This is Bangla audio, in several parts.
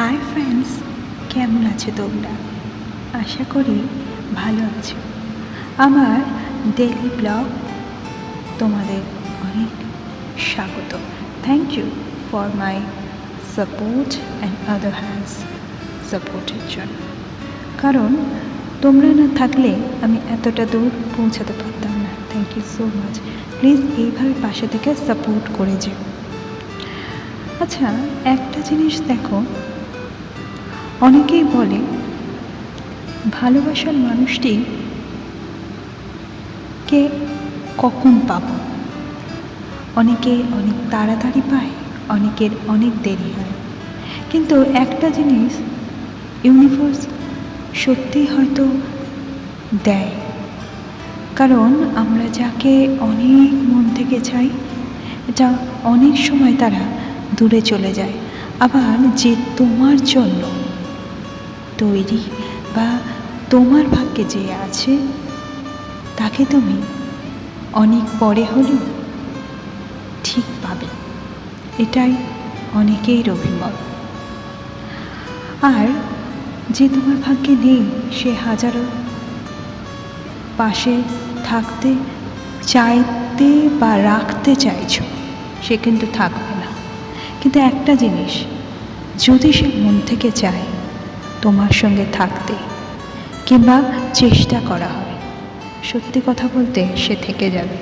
হাই ফ্রেন্ডস কেমন আছো তোমরা? আশা করি ভালো আছো। আমার ডেলি ব্লগ তোমাদের অনেক স্বাগত। Thank you for my support and other hands সাপোর্টের জন্য কারণ তোমরা না থাকলে আমি এতটা দূর পৌঁছাতে পারতাম না। Thank you so much please এইভাবে পাশে থেকে সাপোর্ট করে যেও। আচ্ছা একটা জিনিস দেখো। অনেকেই বলে, ভালোবাসার মানুষটি কে কখন পাবো? অনেকে অনেক তাড়াতাড়ি পায়, অনেকের অনেক দেরি হয়। কিন্তু একটা জিনিস ইউনিভার্স সত্যিই হয়তো দেয়। কারণ আমরা যাকে অনেক মন থেকে চাই এটা অনেক সময় তারা দূরে চলে যায়। আবার যে তোমার জন্য তৈরি বা তোমার ভাগ্যে যে আছে, তাকে তুমি অনেক পরে হলেও ঠিক পাবে। এটাই অনেকের অভিমত। আর যে তোমার ভাগ্যে নেই, সে হাজারো পাশে থাকতে চাইতে বা রাখতে চাইছো, সে কিন্তু থাকবে না। কিন্তু একটা জিনিস, যদি সে মন থেকে চায় তোমার সঙ্গে থাকতে কিংবা চেষ্টা করা হয় সত্যি কথা বলতে সে থেকে যাবে।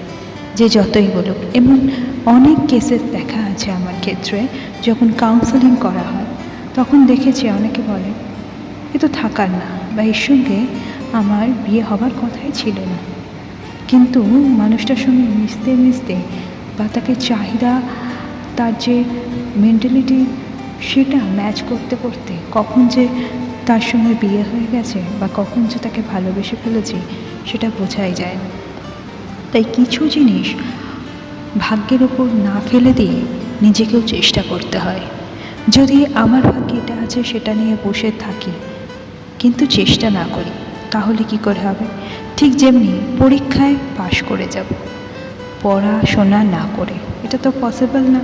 যে যতই বলুক, এমন অনেক কেসেস দেখা আছে আমার ক্ষেত্রে যখন কাউন্সেলিং করা হয়, তখন দেখেছি অনেকে বলে, এ তো থাকার না বা এর সঙ্গে আমার বিয়ে হবার কথাই ছিল না। কিন্তু মানুষটার সঙ্গে মিশতে মিশতে বা তাকে চাহিদা, তার যে মেন্টালিটি সেটা ম্যাচ করতে করতে কখন যে তার সঙ্গে বিয়ে হয়ে গেছে বা কখন যে তাকে ভালোবেসে ফেলেছি, সেটা বোঝাই যায় না। তাই কিছু জিনিস ভাগ্যের ওপর না ফেলে দিয়ে নিজেকেও চেষ্টা করতে হয়। যদি আমার ভাগ্যে এটা আছে, সেটা নিয়ে বসে থাকি, কিন্তু চেষ্টা না করি, তাহলে কি করে হবে? ঠিক যেমনি পরীক্ষায় পাশ করে যাব, পড়াশোনা না করে, এটা তো পসিবল না।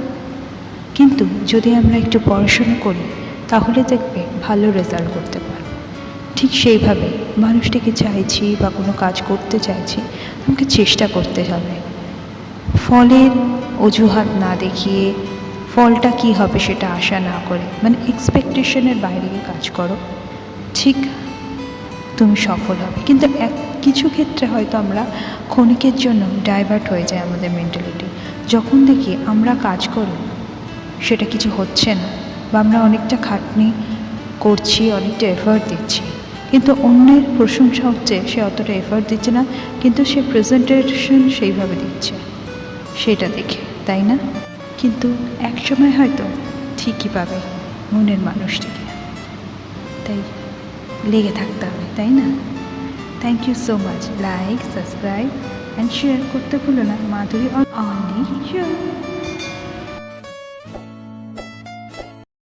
কিন্তু যদি আমরা একটু পড়াশোনা করি তাহলে দেখবে ভালো রেজাল্ট করতে পারব। ঠিক সেইভাবে মানুষটিকে চাইছি বা কোনো কাজ করতে চাইছি, আমাকে চেষ্টা করতে হবে। ফলের অজুহাত না দেখিয়ে ফলটা কি হবে সেটা আশা না করে মানে এক্সপেকটেশনের বাইরে গিয়ে কাজ করো। ঠিক তুমি সফল হবে। কিন্তু এক, কিছু ক্ষেত্রে হয়তো আমরা ক্ষণিকের জন্য ডাইভার্ট হয়ে যায় আমাদের মেন্টালিটি যখন দেখি আমরা কাজ করি, সেটা কিছু হচ্ছে না। বা আমরা অনেকটা খাটনি করছি, অনেকটা এফার্ট দিচ্ছি। কিন্তু অন্যের প্রশংসা হচ্ছে, সে অতটা এফার্ট দিচ্ছে না, কিন্তু সে প্রেজেন্টেশন সেইভাবে দিচ্ছে। সেটা দেখে, তাই না? কিন্তু এক সময় হয়তো ঠিকই পাবে মনের মানুষটিকে। তাই লেগে থাকতে হবে, তাই না? Thank you so much like subscribe and share করতে ভুলো না। মাধুরী অনলি